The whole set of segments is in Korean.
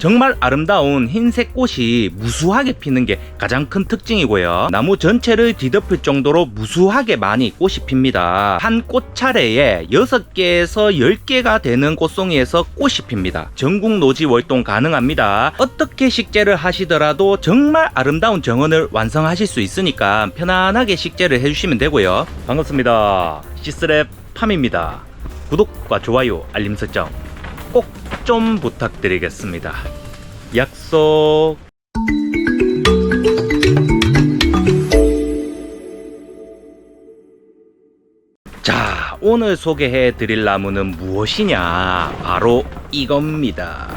정말 아름다운 흰색 꽃이 무수하게 피는 게 가장 큰 특징이고요. 나무 전체를 뒤덮을 정도로 무수하게 많이 꽃이 핍니다. 한 꽃차례에 6개에서 10개가 되는 꽃송이에서 꽃이 핍니다. 전국 노지 월동 가능합니다. 어떻게 식재를 하시더라도 정말 아름다운 정원을 완성하실 수 있으니까 편안하게 식재를 해주시면 되고요. 반갑습니다. 시스랩 팜입니다. 구독과 좋아요, 알림 설정 꼭 좀 부탁드리겠습니다. 약속. 자, 오늘 소개해 드릴 나무는 무엇이냐? 바로 이겁니다.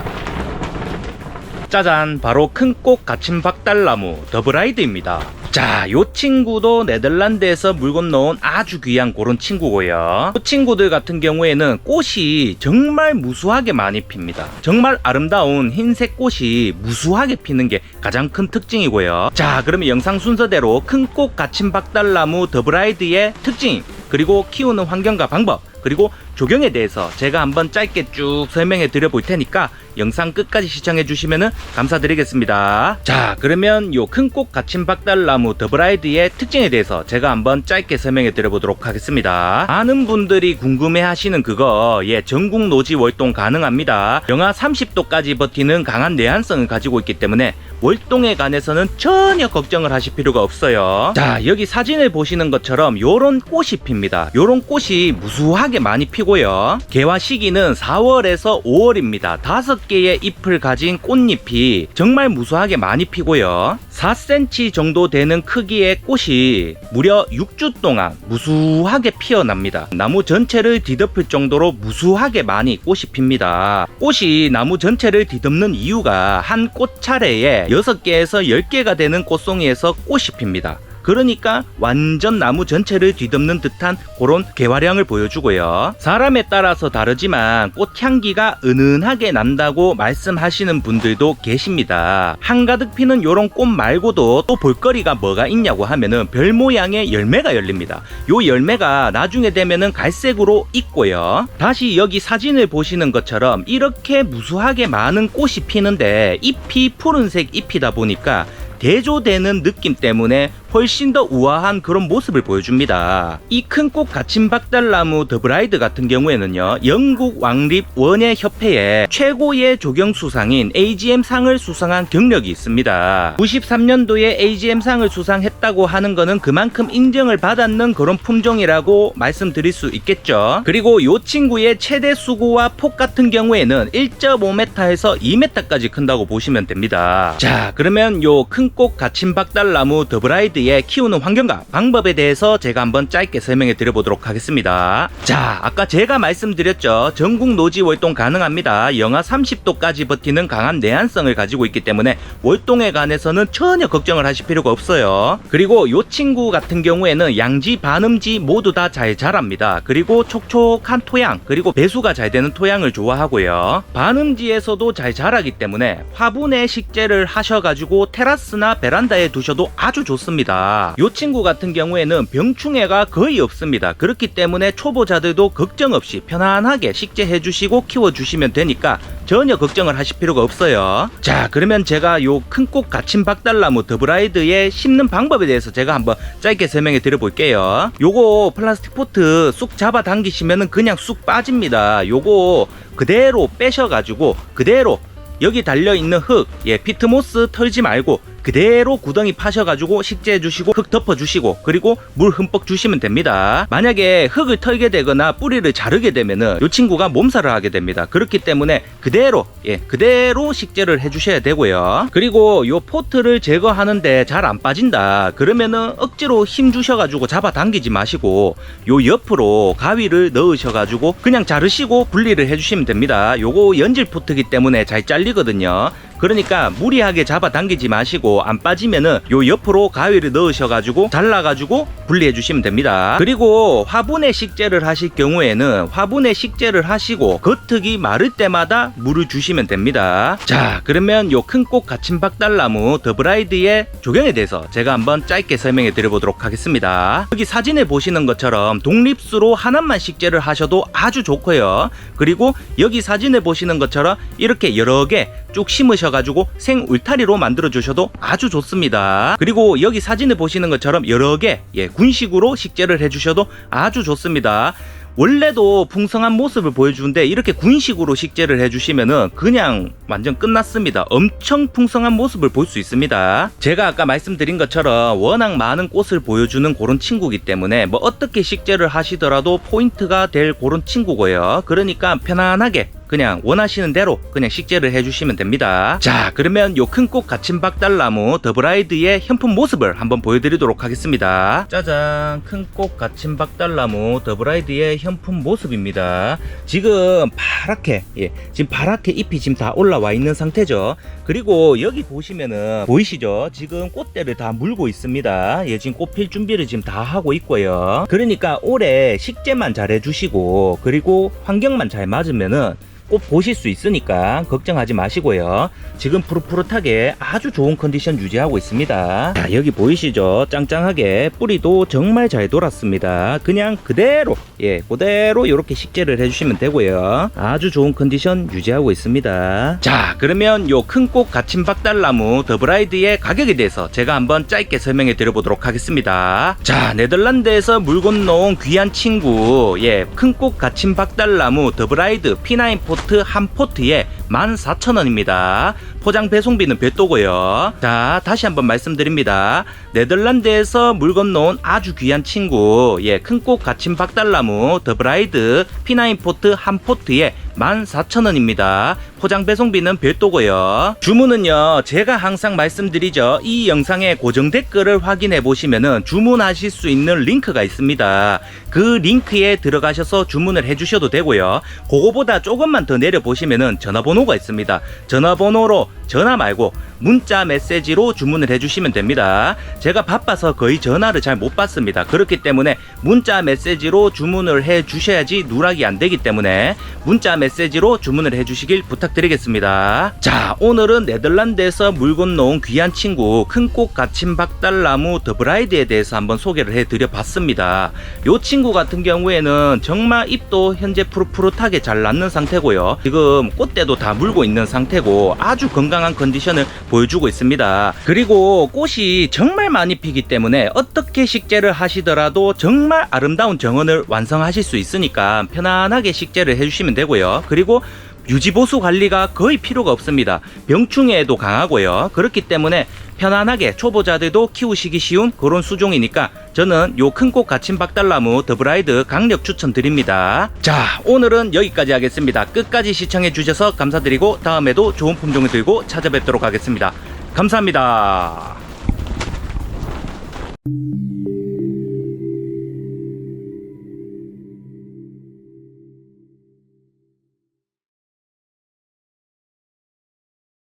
짜잔, 바로 큰꽃 갇힌 박달나무 더블라이드입니다. 자, 요 친구도 네덜란드에서 물 건너온 아주 귀한 그런 친구고요. 그 친구들 같은 경우에는 꽃이 정말 무수하게 많이 핍니다. 정말 아름다운 흰색 꽃이 무수하게 피는 게 가장 큰 특징이고요. 자, 그러면 영상 순서대로 큰 꽃 갇힌 박달나무 더블라이드의 특징, 그리고 키우는 환경과 방법, 그리고 조경에 대해서 제가 한번 짧게 쭉 설명해 드려 볼 테니까 영상 끝까지 시청해 주시면 감사드리겠습니다. 자, 그러면 요 큰 꽃 갇힌 박달나무 더블라이드의 특징에 대해서 제가 한번 짧게 설명해 드려 보도록 하겠습니다. 많은 분들이 궁금해 하시는 그거, 예, 전국 노지 월동 가능합니다. 영하 30도까지 버티는 강한 내한성을 가지고 있기 때문에 월동에 관해서는 전혀 걱정을 하실 필요가 없어요. 자, 여기 사진을 보시는 것처럼 요런 꽃이 핍니다. 요런 꽃이 무수하게 많이 피고요. 개화 시기는 4월에서 5월입니다. 다섯 개의 잎을 가진 꽃잎이 정말 무수하게 많이 피고요. 4cm 정도 되는 크기의 꽃이 무려 6주 동안 무수하게 피어납니다. 나무 전체를 뒤덮을 정도로 무수하게 많이 꽃이 핍니다. 꽃이 나무 전체를 뒤덮는 이유가 한 꽃차례에 6개에서 10개가 되는 꽃송이에서 꽃이 핍니다. 그러니까 완전 나무 전체를 뒤덮는 듯한 그런 개화량을 보여주고요. 사람에 따라서 다르지만 꽃향기가 은은하게 난다고 말씀하시는 분들도 계십니다. 한가득 피는 요런 꽃 말고도 또 볼거리가 뭐가 있냐고 하면은 별 모양의 열매가 열립니다. 요 열매가 나중에 되면은 갈색으로 익고요. 다시 여기 사진을 보시는 것처럼 이렇게 무수하게 많은 꽃이 피는데 잎이 푸른색 잎이다 보니까 대조되는 느낌 때문에 훨씬 더 우아한 그런 모습을 보여줍니다. 이큰꽃 갇힌 박달나무 더브라이드 같은 경우에는요, 영국 왕립 원예 협회의 최고의 조경 수상인 AGM 상을 수상한 경력이 있습니다. 93년도에 AGM 상을 수상했다고 하는 거는 그만큼 인정을 받았는 그런 품종이라고 말씀드릴 수 있겠죠. 그리고 이 친구의 최대 수고와 폭 같은 경우에는 1.5m에서 2m까지 큰다고 보시면 됩니다. 자, 그러면 요 큰꽃 갇힌 박달나무 더브라이드의 키우는 환경과 방법에 대해서 제가 한번 짧게 설명해 드려보도록 하겠습니다. 자, 아까 제가 말씀드렸죠. 전국 노지 월동 가능합니다. 영하 30도까지 버티는 강한 내한성을 가지고 있기 때문에 월동에 관해서는 전혀 걱정을 하실 필요가 없어요. 그리고 요 친구 같은 경우에는 양지, 반음지 모두 다 잘 자랍니다. 그리고 촉촉한 토양, 그리고 배수가 잘 되는 토양을 좋아하고요. 반음지에서도 잘 자라기 때문에 화분에 식재를 하셔가지고 테라스나 베란다에 두셔도 아주 좋습니다. 요 친구 같은 경우에는 병충해가 거의 없습니다. 그렇기 때문에 초보자들도 걱정 없이 편안하게 식재해 주시고 키워 주시면 되니까 전혀 걱정을 하실 필요가 없어요. 자, 그러면 제가 요 큰 꽃 갇힌 박달나무 더브라이드의 심는 방법에 대해서 제가 한번 짧게 설명해 드려 볼게요. 요거 플라스틱 포트 쑥 잡아 당기시면은 그냥 쑥 빠집니다. 요거 그대로 빼셔 가지고 그대로 여기 달려 있는 흙, 예, 피트모스 털지 말고 그대로 구덩이 파셔가지고 식재해 주시고 흙 덮어 주시고 그리고 물 흠뻑 주시면 됩니다. 만약에 흙을 털게 되거나 뿌리를 자르게 되면은 이 친구가 몸살을 하게 됩니다. 그렇기 때문에 그대로 예 그대로 식재를 해주셔야 되고요. 그리고 요 포트를 제거하는데 잘 안 빠진다. 그러면은 억지로 힘 주셔가지고 잡아 당기지 마시고 요 옆으로 가위를 넣으셔가지고 그냥 자르시고 분리를 해주시면 됩니다. 요거 연질 포트기 때문에 잘 잘리거든요. 그러니까 무리하게 잡아 당기지 마시고 안 빠지면은 요 옆으로 가위를 넣으셔가지고 잘라가지고 분리해 주시면 됩니다. 그리고 화분에 식재를 하실 경우에는 화분에 식재를 하시고 겉흙이 마를 때마다 물을 주시면 됩니다. 자, 그러면 요 큰 꽃 갇힌 박달나무 더브라이드의 조경에 대해서 제가 한번 짧게 설명해 드려보도록 하겠습니다. 여기 사진을 보시는 것처럼 독립수로 하나만 식재를 하셔도 아주 좋고요. 그리고 여기 사진을 보시는 것처럼 이렇게 여러 개 쭉 심으셔 가지고 생 울타리로 만들어 주셔도 아주 좋습니다. 그리고 여기 사진을 보시는 것처럼 여러 개 예, 군식으로 식재를 해주셔도 아주 좋습니다. 원래도 풍성한 모습을 보여주는데 이렇게 군식으로 식재를 해주시면은 그냥 완전 끝났습니다. 엄청 풍성한 모습을 볼 수 있습니다. 제가 아까 말씀드린 것처럼 워낙 많은 꽃을 보여주는 그런 친구기 때문에 뭐 어떻게 식재를 하시더라도 포인트가 될 그런 친구고요. 그러니까 편안하게 그냥 원하시는 대로 그냥 식재를 해주시면 됩니다. 자, 그러면 요 큰 꽃 갇힌 박달나무 더블라이드의 현품 모습을 한번 보여드리도록 하겠습니다. 짜잔, 큰 꽃 갇힌 박달나무 더블라이드의 현품 모습입니다. 지금 파랗게, 예, 지금 파랗게 잎이 지금 다 올라와 있는 상태죠. 그리고 여기 보시면은 보이시죠? 지금 꽃대를 다 물고 있습니다. 예, 지금 꽃필 준비를 지금 다 하고 있고요. 그러니까 올해 식재만 잘 해주시고 그리고 환경만 잘 맞으면은 꼭 보실 수 있으니까 걱정하지 마시고요. 지금 푸릇푸릇하게 아주 좋은 컨디션 유지하고 있습니다. 자, 여기 보이시죠? 짱짱하게 뿌리도 정말 잘 돌았습니다. 그냥 그대로, 예, 그대로 이렇게 식재를 해주시면 되고요. 아주 좋은 컨디션 유지하고 있습니다. 자, 그러면 요 큰 꽃 갇힌 박달나무 더브라이드의 가격에 대해서 제가 한번 짧게 설명해 드려보도록 하겠습니다. 자, 네덜란드에서 물 건너온 귀한 친구, 예, 큰 꽃 갇힌 박달나무 더브라이드 P9 포트 한 포트에 14,000원입니다. 포장 배송비는 별도고요. 자, 다시 한번 말씀드립니다. 네덜란드에서 물 건너온 아주 귀한 친구, 예, 큰꽃 갇힌 박달나무 더브라이드 P9 포트 한 포트에 14,000원입니다. 포장 배송비는 별도고요. 주문은요, 제가 항상 말씀드리죠. 이 영상의 고정 댓글을 확인해 보시면은 주문하실 수 있는 링크가 있습니다. 그 링크에 들어가셔서 주문을 해 주셔도 되고요. 그거보다 조금만 더 내려 보시면은 전화번호가 있습니다. 전화번호로 전화 말고 문자 메시지로 주문을 해 주시면 됩니다. 제가 바빠서 거의 전화를 잘 못 받습니다. 그렇기 때문에 문자 메시지로 주문을 해 주셔야지 누락이 안 되기 때문에 문자 메시지로 주문을 해 주시길 부탁드리겠습니다. 자, 오늘은 네덜란드에서 물 건너온 귀한 친구 큰꽃 갇힌 박달나무 더브라이드에 대해서 한번 소개를 해 드려 봤습니다. 요 친구 같은 경우에는 정말 잎도 현재 푸릇푸릇하게 잘 났는 상태고요. 지금 꽃대도 다 물고 있는 상태고 아주 건강한 컨디션을 보여주고 있습니다. 그리고 꽃이 정말 많이 피기 때문에 어떻게 식재를 하시더라도 정말 아름다운 정원을 완성하실 수 있으니까 편안하게 식재를 해주시면 되 그리고 유지보수 관리가 거의 필요가 없습니다. 병충해에도 강하고요. 그렇기 때문에 편안하게 초보자들도 키우시기 쉬운 그런 수종이니까 저는 요 큰 꽃 갇힌 박달나무 더브라이드 강력 추천드립니다. 자, 오늘은 여기까지 하겠습니다. 끝까지 시청해 주셔서 감사드리고 다음에도 좋은 품종을 들고 찾아뵙도록 하겠습니다. 감사합니다.